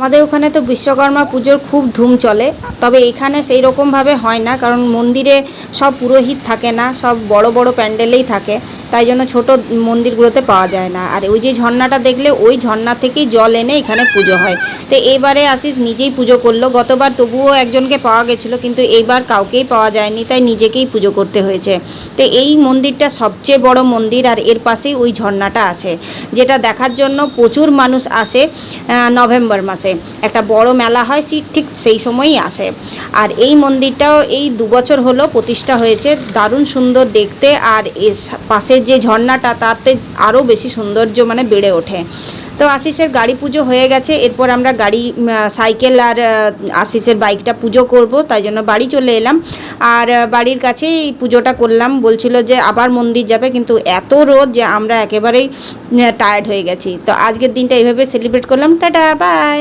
আমাদের ওখানে তো বিশ্বকর্মা পুজোর খুব ধুম চলে, তবে এখানে সেই রকমভাবে হয় না, কারণ মন্দিরে সব পুরোহিত থাকে না, সব বড় বড় প্যান্ডেলেই থাকে। তাই জন্য ছোট মন্দিরগুলোতে পাওয়া যায় না। আর ওই যে ঝর্ণাটা দেখলে, ওই ঝর্ণা থেকেই জল এনে এখানে পুজো হয়। তো এইবারে আশিস নিজেই পুজো করল। গতবার তবুও একজনকে পাওয়া গেছিল, কিন্তু এইবার কাউকেই পাওয়া যায়নি, তাই নিজেকেই পুজো করতে হয়েছে। তো এই মন্দিরটা সবচেয়ে বড় মন্দির, আর এর পাশেই ওই ঝর্ণাটা আছে, যেটা দেখার জন্য প্রচুর মানুষ আসে নভেম্বর মাসে। একটা বড় মেলা হয়, সে ঠিক সেই সময়ই আসে। আর এই মন্দিরটাও এই দু বছর হলো প্রতিষ্ঠা হয়েছে। দারুণ সুন্দর দেখতে, আর এর পাশের যে ঝর্ণাটা, তাতে আরও বেশি সৌন্দর্য মানে বেড়ে ওঠে। তো আশিসের গাড়ি পুজো হয়ে গেছে, এরপর আমরা গাড়ি সাইকেল আর আশিসের বাইকটা পুজো করব, তাই জন্য বাড়ি চলে এলাম। আর বাড়ির কাছেই পুজোটা করলাম, বলছিল যে আবার মন্দির যাবে, কিন্তু এত রোদ যে আমরা একেবারেই টায়ার্ড হয়ে গেছি। তো আজকের দিনটা এইভাবে সেলিব্রেট করলাম। Tata bye